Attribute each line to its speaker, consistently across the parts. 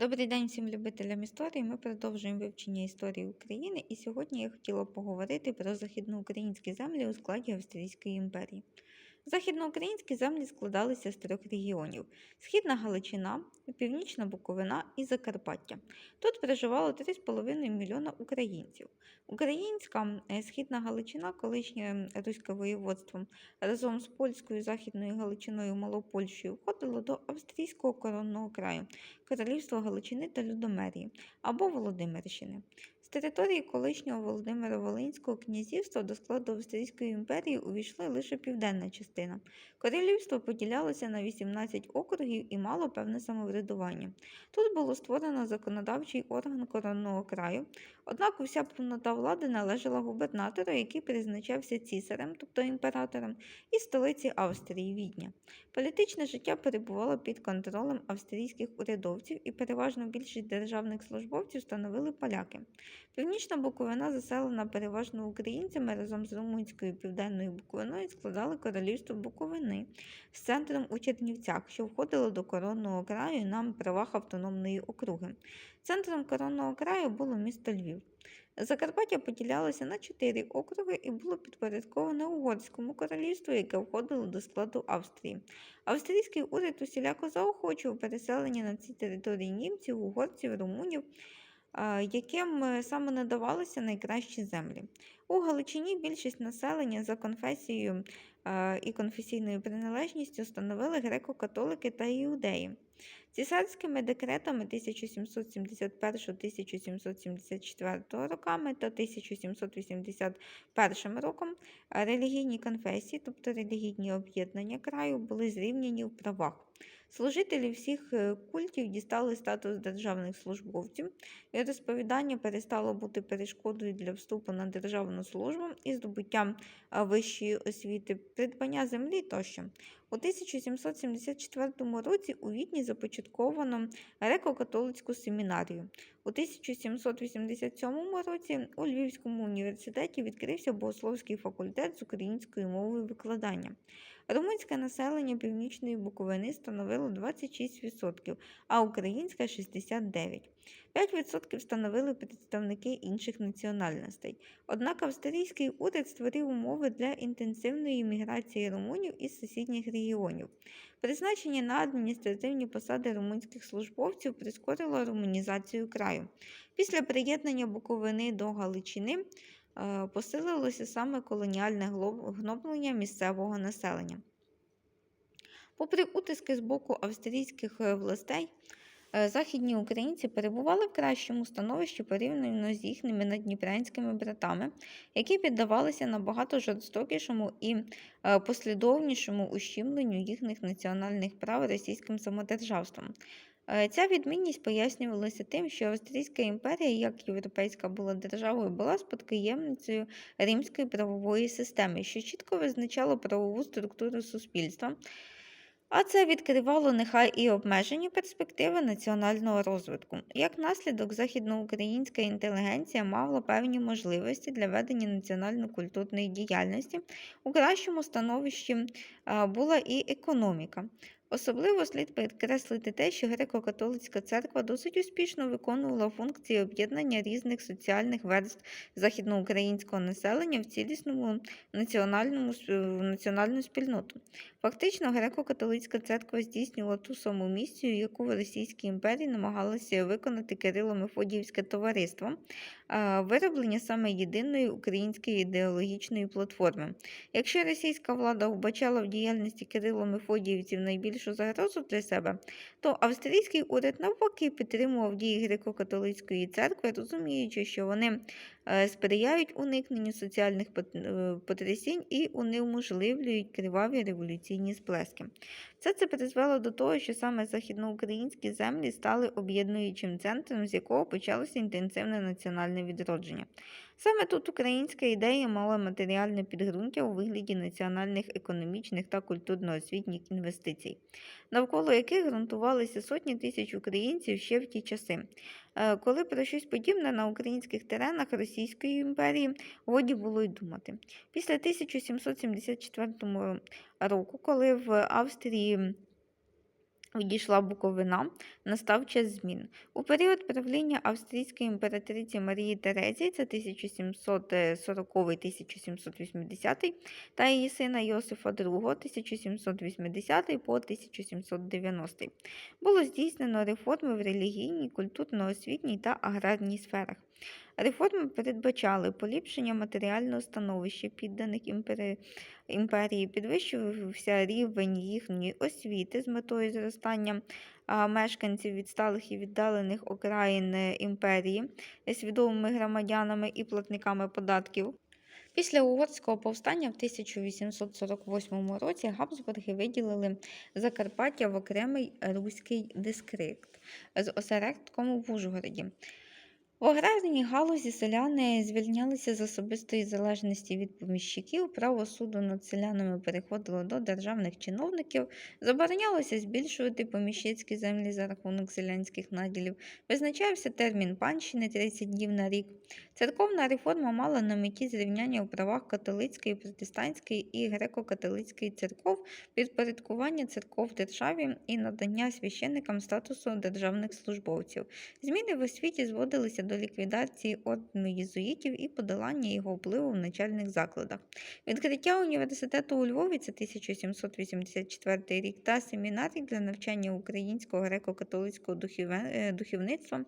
Speaker 1: Добрий день всім любителям історії. Ми продовжуємо вивчення історії України, і сьогодні я хотіла поговорити про західноукраїнські землі у складі Австрійської імперії. Західноукраїнські землі складалися з трьох регіонів: Східна Галичина, Північна Буковина і Закарпаття. Тут проживало 3,5 мільйона українців. Українська е, Східна Галичина, колишнє Руське воєводство, разом з польською Західною Галичиною Малопольщею входило до Австрійського коронного краю, Королівства Галичини та Людомерії або Володимирщини. Території колишнього Володимира Волинського князівства до складу Австрійської імперії увійшла лише південна частина. Королівство поділялося на 18 округів і мало певне самоврядування. Тут було створено законодавчий орган коронного краю, однак уся повнота влади належала губернатору, який призначався цісарем, тобто імператором, і столиці Австрії Відня. Політичне життя перебувало під контролем австрійських урядовців, і переважно більшість державних службовців становили поляки. Північна Буковина, заселена переважно українцями разом з Румунською південною Буковиною, складали королівство Буковини з центром у Чернівцях, що входило до коронного краю на правах автономної округи. Центром коронного краю було місто Львів. Закарпаття поділялося на чотири округи і було підпорядковане Угорському королівству, яке входило до складу Австрії. Австрійський уряд усіляко заохочував переселення на ці території німців, угорців, румунів, яким е, саме надавалися найкращі землі. У Галичині більшість населення за конфесією і конфесійною приналежністю становили греко-католики та іудеї. Цісарськими декретами 1771-1774 роками та 1781 роком релігійні конфесії, тобто релігійні об'єднання краю, були зрівняні в правах. Служителі всіх е, культів дістали статус державних службовців, і розповідання перестало бути перешкодою для вступу на державну службу і здобуттям вищої освіти, придбання землі тощо. У 1774 році у Відні започатковано греко-католицьку семінарію. У 1787 році у Львівському університеті відкрився богословський факультет з українською мовою викладання. Румунське населення Північної Буковини становило 26%, а українське 69%. 5% становили представники інших національностей. Однак австрійський уряд створив умови для інтенсивної міграції румунів із сусідніх регіонів. Призначення на адміністративні посади румунських службовців прискорило румунізацію краю. Після приєднання Буковини до Галичини посилилося саме колоніальне гноблення місцевого населення. Попри утиски з боку австрійських е, властей, е, західні українці перебували в кращому становищі порівняно з їхніми надніпрянськими братами, які піддавалися набагато жорстокішому і е, послідовнішому ущемленню їхніх національних прав російським самодержавством. Е, Ця відмінність пояснювалася тим, що Австрійська імперія, як європейська була державою, була спадкоємницею римської правової системи, що чітко визначало правову структуру суспільства, а це відкривало нехай і обмежені перспективи національного розвитку. Як наслідок, західноукраїнська інтелігенція мала певні можливості для ведення національно-культурної діяльності. У кращому становищі була і економіка. Особливо слід підкреслити те, що греко-католицька церква досить успішно виконувала функції об'єднання різних соціальних верств західноукраїнського населення в цілісному національному, національну спільноту. Фактично, греко-католицька церква здійснювала ту саму місію, яку в Російській імперії намагалося виконати Кирило-Мефодіївське товариство, а, вироблення саме єдиної української ідеологічної платформи. Якщо російська влада вбачала в діяльності Кирило-Мефодіївців найбільшу загрозу для себе, то австрійський уряд навпаки підтримував дії греко-католицької церкви, розуміючи, що вони е, сприяють уникненню соціальних е, потрясінь і унеможливлюють криваві революційні сплески. Все це призвело до того, що саме західноукраїнські землі стали об'єднуючим центром, з якого почалося інтенсивне національне відродження. Саме тут українська ідея мала матеріальне підґрунтя у вигляді національних економічних та культурно-освітніх інвестицій, навколо яких ґрунтувалися сотні тисяч українців ще в ті часи. Е, Коли про щось подібне на українських теренах Російської імперії годі було й думати. Після 1774 року, коли в Австрії відійшла Буковина, настав час змін. У період правління австрійської імператриці Марії Терезії, це 1740-1780, та її сина Йосифа II, 1780 по 1790, було здійснено реформи в релігійній, культурно-освітній та аграрній сферах. Реформи передбачали поліпшення матеріального становища підданих імперії, підвищувався рівень їхньої освіти з метою зростання мешканців відсталих і віддалених окраїн е, імперії е, свідомими громадянами і платниками податків. Після угорського повстання в 1848 році Габсбурги виділили Закарпаття в окремий руський дискрикт з осередком в Ужгороді. В аграрній галузі селяни звільнялися з особистої залежності від поміщиків, право суду над селянами переходило до державних чиновників, заборонялося збільшувати поміщицькі землі за рахунок селянських наділів, визначався термін панщини 30 днів на рік. Церковна реформа мала на меті зрівняння у правах католицької, протестантської і греко-католицької церков, підпорядкування церков державі і надання священникам статусу державних службовців. Зміни в освіті зводилися до ліквідації ордену єзуїтів і подолання його впливу в начальних закладах. Відкриття університету у Львові це 1784 рік та семінарій для навчання українського греко-католицького духове- е, духовництва,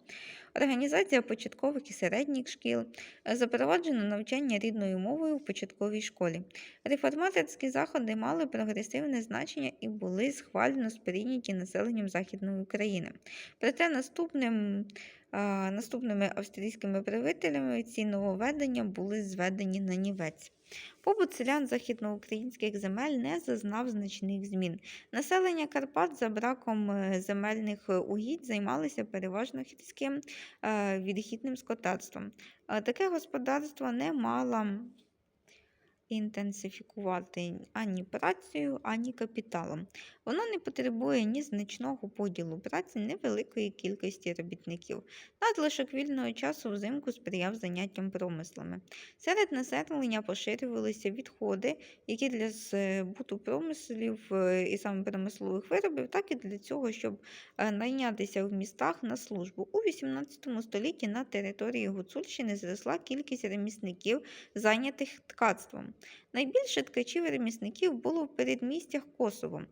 Speaker 1: організація початкових і середніх шкіл, е, запроваджено навчання рідною мовою в початковій школі. Реформаторські заходи мали прогресивне значення і були схвально сприйняті населенням Західної України. Проте наступним Наступними австрійськими правителями ці нововведення були зведені на нівець. Побут селян західноукраїнських земель не зазнав значних змін. Населення Карпат за браком е, земельних е, угідь займалося переважно гірським е, відхідним скотарством. Таке господарство не мало інтенсифікувати ані працею, ані капіталом. Воно не потребує ні значного поділу праці, ні великої кількості робітників. Надлишок вільного часу взимку сприяв заняттям промислами. Серед населення поширювалися відходи, які для збуту промислів е, і саме промислових виробів, так і для цього, щоб е, найнятися в містах на службу. У XVIII столітті на території Гуцульщини зросла кількість ремісників, зайнятих ткацтвом. Найбільше ткачів-ремісників було в передмістях Косово.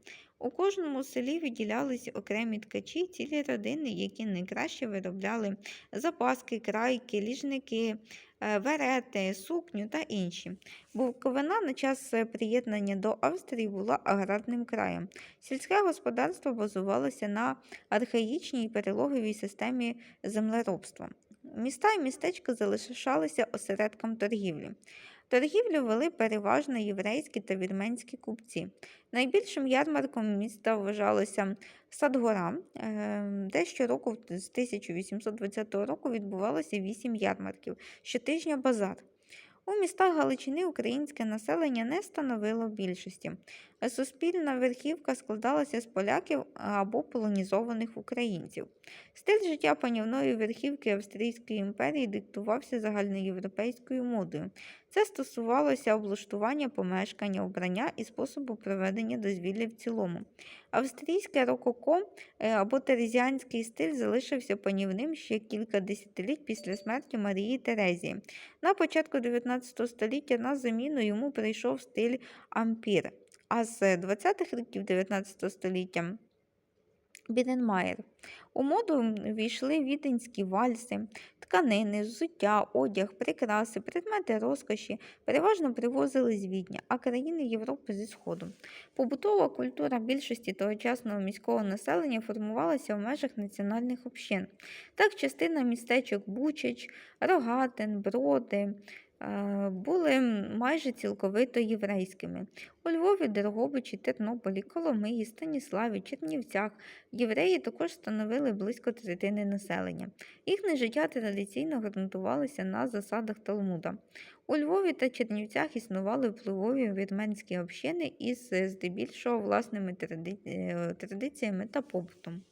Speaker 1: У кожному селі виділялися окремі ткачі, цілі родини, які найкраще виробляли запаски, крайки, ліжники, е, верети, сукню та інші. Буковина на час приєднання до Австрії була аграрним краєм. Сільське господарство базувалося на архаїчній перелоговій системі землеробства. Міста і містечка залишалися осередком торгівлі. Торгівлю вели переважно єврейські та вірменські купці. Найбільшим ярмарком міста вважалося Садгора, е, де щороку з 1820 року відбувалося вісім ярмарків, щотижня базар. У містах Галичини українське населення не становило більшості. Суспільна верхівка складалася з поляків або полонізованих українців. Стиль життя панівної верхівки Австрійської імперії диктувався загальноєвропейською модою. Це стосувалося облаштування помешкання, обрання і способу проведення дозвілля в цілому. Австрійське рококо е, або терезіанський стиль залишився панівним ще кілька десятиліть після смерті Марії Терезії. На початку 19 століття на заміну йому прийшов стиль ампір, а з 20-х років 19 століття Біденмаєр. У моду війшли віденські вальси, тканини, взуття, одяг, прикраси, предмети розкоші переважно привозили з Відня, а країни Європи зі Сходу. Побутова культура більшості тогочасного міського населення формувалася в межах національних общин. Так, частина містечок Бучач, Рогатин, Броди. Е, Були майже цілковито єврейськими. У Львові, Дрогобичі, Тернополі, Коломиї, Станіславі, Чернівцях євреї також становили близько третини населення. Їхнє життя традиційно ґрунтувалося на засадах Талмуда. У Львові та Чернівцях існували впливові вірменські общини із е, здебільшого власними е, традиціями та побутом.